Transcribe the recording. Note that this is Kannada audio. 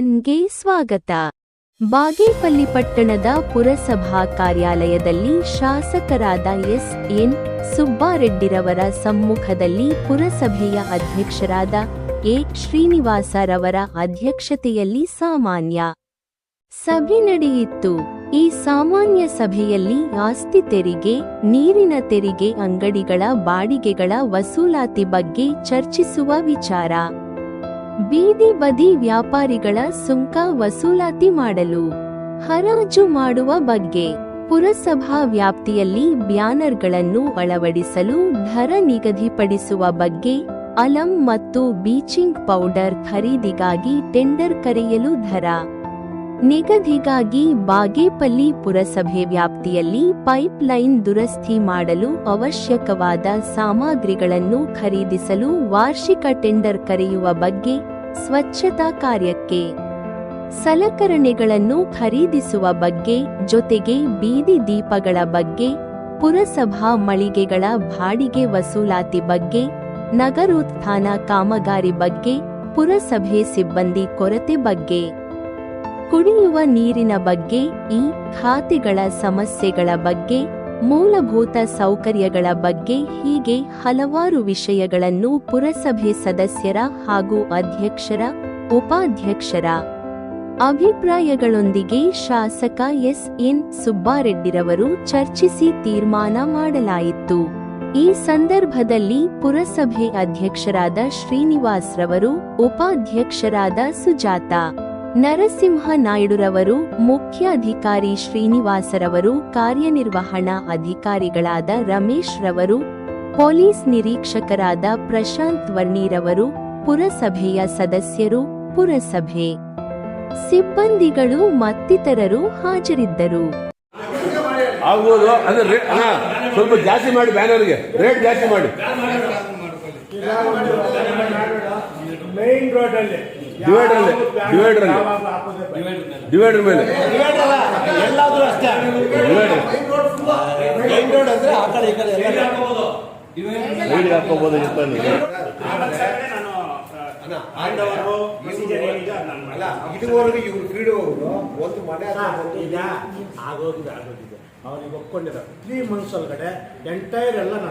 ನ್ಗೆ ಸ್ವಾಗತ. ಬಾಗೇಪಲ್ಲಿ ಪಟ್ಟಣದ ಪುರಸಭಾ ಕಾರ್ಯಾಲಯದಲ್ಲಿ ಶಾಸಕರಾದ ಎಸ್. ಎನ್. ಸುಬ್ಬಾರೆಡ್ಡಿರವರ ಸಮ್ಮುಖದಲ್ಲಿ ಪುರಸಭೆಯ ಅಧ್ಯಕ್ಷರಾದ ಎ. ಶ್ರೀನಿವಾಸರವರ ಅಧ್ಯಕ್ಷತೆಯಲ್ಲಿ ಸಾಮಾನ್ಯ ಸಭೆ ನಡೆಯಿತು. ಈ ಸಾಮಾನ್ಯ ಸಭೆಯಲ್ಲಿ ಆಸ್ತಿ ತೆರಿಗೆ, ನೀರಿನ ತೆರಿಗೆ ಅಂಗಡಿಗಳ ಬಾಡಿಗೆಗಳ ವಸೂಲಾತಿ ಬಗ್ಗೆ ಚರ್ಚಿಸುವ ವಿಚಾರ. ಬೀದಿ ಬದಿ ವ್ಯಾಪಾರಿಗಳ ಸುಂಕ ವಸೂಲಾತಿ ಮಾಡಲು. ಹರಾಜು ಮಾಡುವ ಬಗ್ಗೆ ಪುರಸಭಾ ವ್ಯಾಪ್ತಿಯಲ್ಲಿ ಬ್ಯಾನರ್ಗಳನ್ನು ಅಳವಡಿಸಲು ದರ ನಿಗದಿಪಡಿಸುವ ಬಗ್ಗೆ ಅಲಂ ಮತ್ತು ಬೀಚಿಂಗ್ ಪೌಡರ್ ಖರೀದಿಗಾಗಿ ಟೆಂಡರ್ ಕರೆಯಲು ದರ ನಿಗದಿಗಾಗಿ ಬಾಗೇಪಲ್ಲಿ ಪುರಸಭೆ ವ್ಯಾಪ್ತಿಯಲ್ಲಿ ಪೈಪ್ಲೈನ್ ದುರಸ್ತಿ ಮಾಡಲು ಅವಶ್ಯಕವಾದ ಸಾಮಗ್ರಿಗಳನ್ನು ಖರೀದಿಸಲು ವಾರ್ಷಿಕ ಟೆಂಡರ್ ಕರೆಯುವ ಬಗ್ಗೆ ಸ್ವಚ್ಛತಾ ಕಾರ್ಯಕ್ಕೆ ಸಲಕರಣೆಗಳನ್ನು ಖರೀದಿಸುವ ಬಗ್ಗೆ ಜೊತೆಗೆ ಬೀದಿ ದೀಪಗಳ ಬಗ್ಗೆ, ಪುರಸಭಾ ಮಳಿಗೆಗಳ ಬಾಡಿಗೆ ವಸೂಲಾತಿ ಬಗ್ಗೆ, ನಗರೋತ್ಥಾನ ಕಾಮಗಾರಿ ಬಗ್ಗೆ, ಪುರಸಭೆ ಸಿಬ್ಬಂದಿ ಕೊರತೆ ಬಗ್ಗೆ. ಕುಡಿಯುವ ನೀರಿನ ಬಗ್ಗೆ, ಈ ಖಾತೆಗಳ ಸಮಸ್ಯೆಗಳ ಬಗ್ಗೆ, ಮೂಲಭೂತ ಸೌಕರ್ಯಗಳ ಬಗ್ಗೆ ಹೀಗೆ ಹಲವಾರು ವಿಷಯಗಳನ್ನು ಪುರಸಭೆ ಸದಸ್ಯರ ಹಾಗೂ ಅಧ್ಯಕ್ಷರ, ಉಪಾಧ್ಯಕ್ಷರ ಅಭಿಪ್ರಾಯಗಳೊಂದಿಗೆ ಶಾಸಕ ಎಸ್. ಎನ್. ಸುಬ್ಬಾರೆಡ್ಡಿರವರು ಚರ್ಚಿಸಿ ತೀರ್ಮಾನ ಮಾಡಲಾಯಿತು. ಈ ಸಂದರ್ಭದಲ್ಲಿ ಪುರಸಭೆ ಅಧ್ಯಕ್ಷರಾದ ಶ್ರೀನಿವಾಸ್ ರವರು ಉಪಾಧ್ಯಕ್ಷರಾದ ಸುಜಾತ ನರಸಿಂಹ ನಾಯ್ಡುರವರು ಮುಖ್ಯ ಅಧಿಕಾರಿ ಶ್ರೀನಿವಾಸರವರು ಕಾರ್ಯನಿರ್ವಹಣಾ ಅಧಿಕಾರಿಗಳಾದ ರಮೇಶ್ ರವರು ಪೊಲೀಸ್ ನಿರೀಕ್ಷಕರಾದ ಪ್ರಶಾಂತ್ ವರ್ಣೀರವರು ಪುರಸಭೆಯ ಸದಸ್ಯರು ಪುರಸಭೆ ಸಿಬ್ಬಂದಿಗಳು ಮತ್ತಿತರರು ಹಾಜರಿದ್ದರು. ಆಗ್ಬೋದು. ಅಂದ್ರೆ ಸ್ವಲ್ಪ ಜಾಸ್ತಿ ಮಾಡಿ ಬ್ಯಾನರ್ಗೆ. ರೇಟ್ ಜಾಸ್ತಿ ಮಾಡಿ. ಡಿವೈಡರ್ ಅಲ್ಲಿ. ಡಿವೈಡರ್ ಮೇಲೆ. ಎಲ್ಲಾದ್ರೂ ಅಷ್ಟೇ. ಡಿವೈಡರ್. ರೋಡ್ ಅಂದ್ರೆ ಆ ಕಡೆ ಈ ಕಡೆ ಹಾಕೋಬಹುದು ಇದುವರೆಗೂ ಇವ್ರು ಕ್ರೀಡುವವರು ಒಂದು ಮನೆ ಆಗೋಗಿದೆ ಆಗೋಗಿದೆ. ಅವ್ರಿಗೆ ಒಪ್ಕೊಂಡಿರೋ ತ್ರೀ ಮಂತ್ಸ್ ಒಳಗಡೆ ಎಂಟೈರ್ ಎಲ್ಲ ನಾ